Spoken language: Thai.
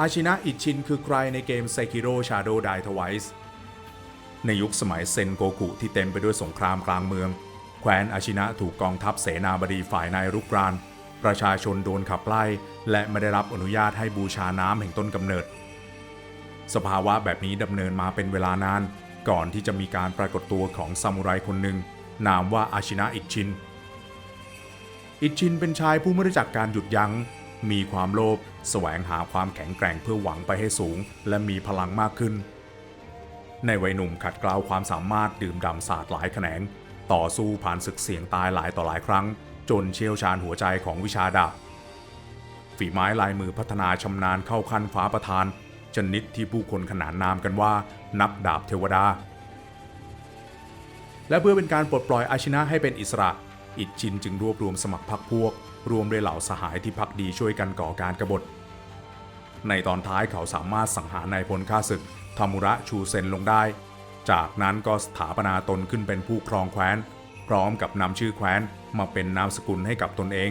อาชินะอิชินคือใครในเกม Sekiro Shadow Die Twice ในยุคสมัยเซนโกกุที่เต็มไปด้วยสงครามกลางเมือง แคว้นอาชินะถูกกองทัพเสนาบดีฝ่ายนายรุกราน ประชาชนโดนขับไล่ และไม่ได้รับอนุญาตให้บูชาน้ำแห่งต้นกำเนิด สภาวะแบบนี้ดำเนินมาเป็นเวลานาน ก่อนที่จะมีการปรากฏตัวของซามูไรคนหนึ่ง นามว่าอาชินะอิชิน อิชินเป็นชายผู้ไม่รู้จักการหยุดยัง้ง มีความโลภแสวงหาความแข็งแกร่งเพื่อหวังไปให้สูง และมีพลังมากขึ้น ในวัยหนุ่มขัดเกลาความสามารถดื่มด่ำศาสตร์หลายแขนง ต่อสู้ผ่านศึกเสี่ยงตายหลายต่อหลายครั้ง จนเชี่ยวชาญหัวใจของวิชาดาบฝีไม้ลายมือพัฒนาชำนาญเข้าขั้นฟ้าประธาน ชนิดที่ผู้คนขนานนามกันว่า นักดาบเทวดา และเพื่อเป็นการปลดปล่อยอาชินะให้เป็นอิสระ อิชินจึงรวบรวมสมัครพรรคพวก รวมด้วยเหล่าสหายที่พักดีช่วยกันก่อการกรบฏ ในตอนท้ายเขาสามารถสังหารนายพลข้าศึกทามุระชูเซนลงได้ จากนั้นก็สถาปนาตนขึ้นเป็นผู้ครองแคว้น พร้อมกับนำชื่อแคว้นมาเป็นนามสกุลให้กับตนเอง